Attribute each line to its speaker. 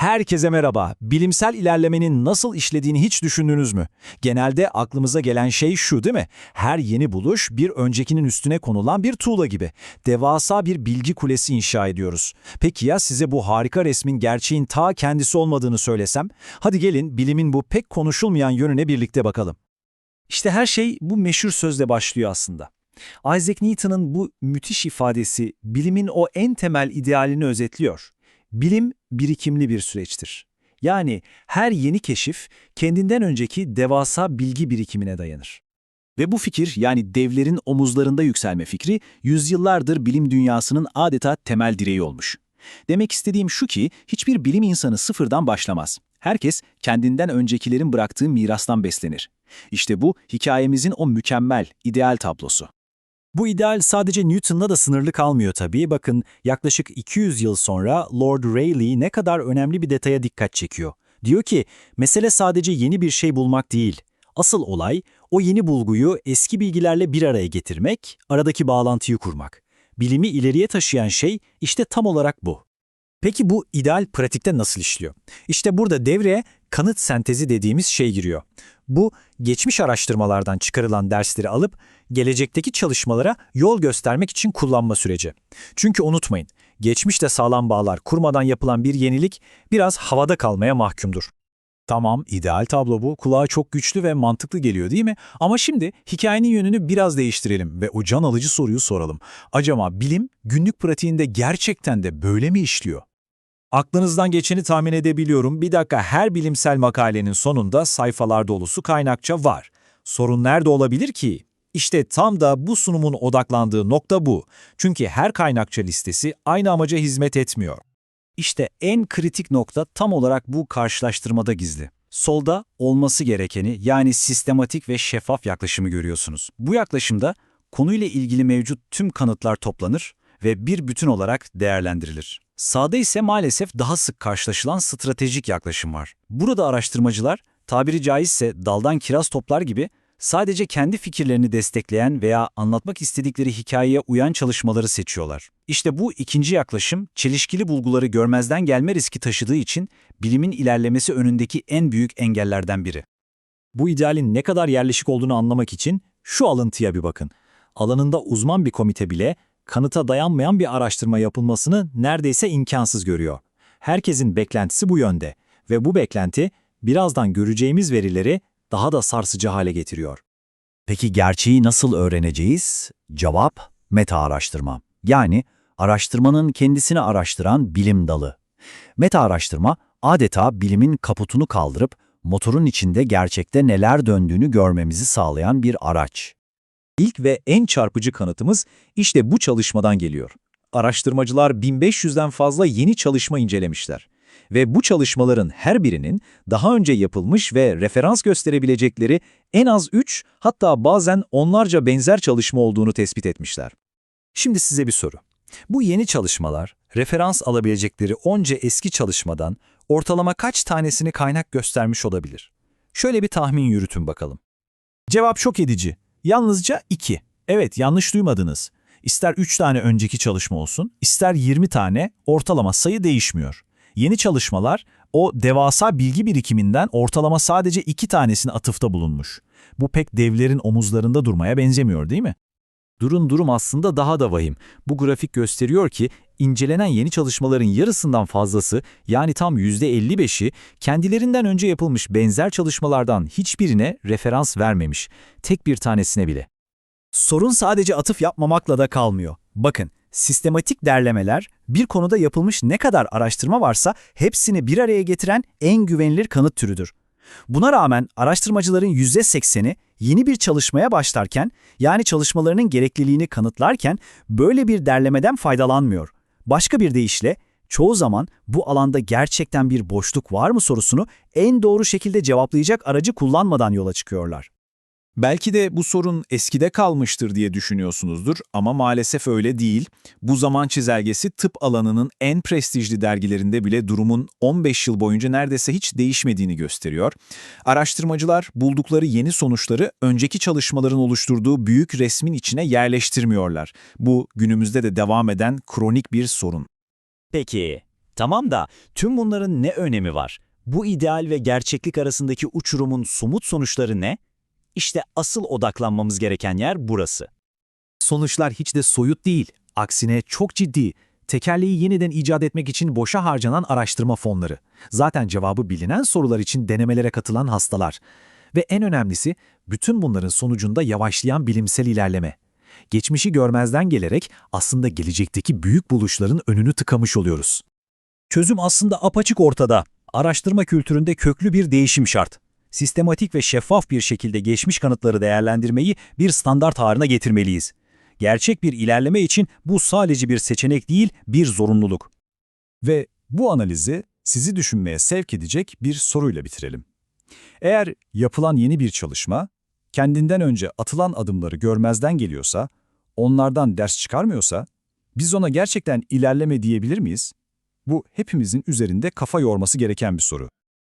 Speaker 1: Herkese merhaba. Bilimsel ilerlemenin nasıl işlediğini hiç düşündünüz mü? Genelde aklımıza gelen şey şu değil mi? Her yeni buluş bir öncekinin üstüne konulan bir tuğla gibi. Devasa bir bilgi kulesi inşa ediyoruz. Peki ya size bu harika resmin gerçeğin ta kendisi olmadığını söylesem? Hadi gelin bilimin bu pek konuşulmayan yönüne birlikte bakalım. İşte her şey bu meşhur sözle başlıyor aslında. Isaac Newton'ın bu müthiş ifadesi bilimin o en temel idealini özetliyor. Bilim birikimli bir süreçtir. Yani her yeni keşif kendinden önceki devasa bilgi birikimine dayanır. Ve bu fikir yani devlerin omuzlarında yükselme fikri yüzyıllardır bilim dünyasının adeta temel direği olmuş. Demek istediğim şu ki hiçbir bilim insanı sıfırdan başlamaz. Herkes kendinden öncekilerin bıraktığı mirastan beslenir. İşte bu hikayemizin o mükemmel, ideal tablosu. Bu ideal sadece Newton'la da sınırlı kalmıyor tabii. Bakın yaklaşık 200 yıl sonra Lord Rayleigh ne kadar önemli bir detaya dikkat çekiyor. Diyor ki, mesele sadece yeni bir şey bulmak değil. Asıl olay o yeni bulguyu eski bilgilerle bir araya getirmek, aradaki bağlantıyı kurmak. Bilimi ileriye taşıyan şey işte tam olarak bu. Peki bu ideal pratikte nasıl işliyor? İşte burada devreye kanıt sentezi dediğimiz şey giriyor. Bu, geçmiş araştırmalardan çıkarılan dersleri alıp gelecekteki çalışmalara yol göstermek için kullanma süreci. Çünkü unutmayın, geçmişte sağlam bağlar kurmadan yapılan bir yenilik biraz havada kalmaya mahkumdur. Tamam, ideal tablo bu. Kulağa çok güçlü ve mantıklı geliyor değil mi? Ama şimdi hikayenin yönünü biraz değiştirelim ve o can alıcı soruyu soralım. Acaba bilim günlük pratiğinde gerçekten de böyle mi işliyor? Aklınızdan geçeni tahmin edebiliyorum. Bir dakika her bilimsel makalenin sonunda sayfalar dolusu kaynakça var. Sorun nerede olabilir ki? İşte tam da bu sunumun odaklandığı nokta bu. Çünkü her kaynakça listesi aynı amaca hizmet etmiyor. İşte en kritik nokta tam olarak bu karşılaştırmada gizli. Solda olması gerekeni yani sistematik ve şeffaf yaklaşımı görüyorsunuz. Bu yaklaşımda konuyla ilgili mevcut tüm kanıtlar toplanır ve bir bütün olarak değerlendirilir. Sağda ise maalesef daha sık karşılaşılan stratejik yaklaşım var. Burada araştırmacılar, tabiri caizse daldan kiraz toplar gibi sadece kendi fikirlerini destekleyen veya anlatmak istedikleri hikayeye uyan çalışmaları seçiyorlar. İşte bu ikinci yaklaşım, çelişkili bulguları görmezden gelme riski taşıdığı için bilimin ilerlemesi önündeki en büyük engellerden biri. Bu idealin ne kadar yerleşik olduğunu anlamak için şu alıntıya bir bakın. Alanında uzman bir komite bile kanıta dayanmayan bir araştırma yapılmasını neredeyse imkansız görüyor. Herkesin beklentisi bu yönde ve bu beklenti birazdan göreceğimiz verileri daha da sarsıcı hale getiriyor. Peki gerçeği nasıl öğreneceğiz? Cevap, meta araştırma. Yani araştırmanın kendisini araştıran bilim dalı. Meta araştırma adeta bilimin kaputunu kaldırıp motorun içinde gerçekte neler döndüğünü görmemizi sağlayan bir araç. İlk ve en çarpıcı kanıtımız işte bu çalışmadan geliyor. Araştırmacılar 1500'den fazla yeni çalışma incelemişler. Ve bu çalışmaların her birinin daha önce yapılmış ve referans gösterebilecekleri en az 3 hatta bazen onlarca benzer çalışma olduğunu tespit etmişler. Şimdi size bir soru. Bu yeni çalışmalar, referans alabilecekleri onca eski çalışmadan ortalama kaç tanesini kaynak göstermiş olabilir? Şöyle bir tahmin yürütün bakalım. Cevap çok edici. Yalnızca 2. Evet yanlış duymadınız. İster 3 tane önceki çalışma olsun, ister 20 tane ortalama sayı değişmiyor. Yeni çalışmalar o devasa bilgi birikiminden ortalama sadece 2 tanesine atıfta bulunmuş. Bu pek devlerin omuzlarında durmaya benzemiyor değil mi? Durun durum aslında daha da vahim. Bu grafik gösteriyor ki incelenen yeni çalışmaların yarısından fazlası yani tam %55'i kendilerinden önce yapılmış benzer çalışmalardan hiçbirine referans vermemiş. Tek bir tanesine bile. Sorun sadece atıf yapmamakla da kalmıyor. Bakın, sistematik derlemeler bir konuda yapılmış ne kadar araştırma varsa hepsini bir araya getiren en güvenilir kanıt türüdür. Buna rağmen araştırmacıların %80'i yeni bir çalışmaya başlarken, yani çalışmalarının gerekliliğini kanıtlarken böyle bir derlemeden faydalanmıyor. Başka bir deyişle, çoğu zaman bu alanda gerçekten bir boşluk var mı sorusunu en doğru şekilde cevaplayacak aracı kullanmadan yola çıkıyorlar. Belki de bu sorun eskide kalmıştır diye düşünüyorsunuzdur ama maalesef öyle değil. Bu zaman çizelgesi tıp alanının en prestijli dergilerinde bile durumun 15 yıl boyunca neredeyse hiç değişmediğini gösteriyor. Araştırmacılar buldukları yeni sonuçları önceki çalışmaların oluşturduğu büyük resmin içine yerleştirmiyorlar. Bu günümüzde de devam eden kronik bir sorun.
Speaker 2: Peki, Tamam da tüm bunların ne önemi var? Bu ideal ve gerçeklik arasındaki uçurumun somut sonuçları ne? İşte asıl odaklanmamız gereken yer burası.
Speaker 1: Sonuçlar hiç de soyut değil. Aksine çok ciddi. Tekerleği yeniden icat etmek için boşa harcanan araştırma fonları. Zaten cevabı bilinen sorular için denemelere katılan hastalar. Ve en önemlisi, bütün bunların sonucunda yavaşlayan bilimsel ilerleme. Geçmişi görmezden gelerek aslında gelecekteki büyük buluşların önünü tıkamış oluyoruz.
Speaker 3: Çözüm aslında apaçık ortada. Araştırma kültüründe köklü bir değişim şart. Sistematik ve şeffaf bir şekilde geçmiş kanıtları değerlendirmeyi bir standart haline getirmeliyiz. Gerçek bir ilerleme için bu sadece bir seçenek değil, bir zorunluluk.
Speaker 4: Ve bu analizi sizi düşünmeye sevk edecek bir soruyla bitirelim. Eğer yapılan yeni bir çalışma, kendinden önce atılan adımları görmezden geliyorsa, onlardan ders çıkarmıyorsa, biz ona gerçekten ilerleme diyebilir miyiz? Bu hepimizin üzerinde kafa yorması gereken bir soru.